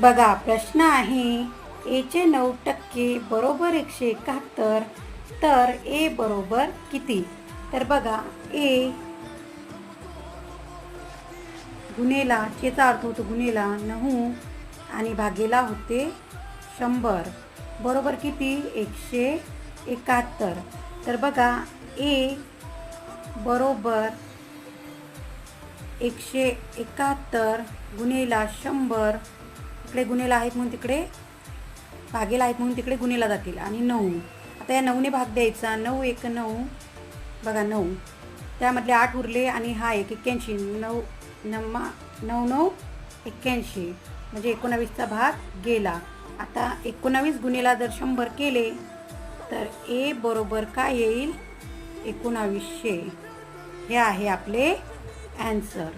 बघा प्रश्न आहे एचे नऊ टक्के बरोबर एकशे एकाहत्तर तर ए बरोबर किती? तर बघा ए गुन्हेला चेचा अर्थ होतो गुन्हेला नऊ आणि भागेला होते शंभर. बरोबर किती? एकशे एकाहत्तर. तर बघा ए बरोबर एकशे एकाहत्तर गुन्हेला शंभर इकडे गुन्हेला आहेत म्हणून तिकडे भागेला आहेत म्हणून तिकडे गुन्हेला जातील. आणि नऊ. आता या नऊने भाग द्यायचा. नऊ एक नऊ. बघा नऊ. त्यामधले आठ उरले आणि हा एक एक्क्याऐंशी. नऊ नम्मा नऊ नऊ एक्क्याऐंशी. म्हणजे एकोणावीसचा भाग गेला. आता एकोणावीस गुन्हेला जर शंभर केले तर ए बरोबर काय येईल? एकोणावीसशे. हे आहे आपले ॲन्सर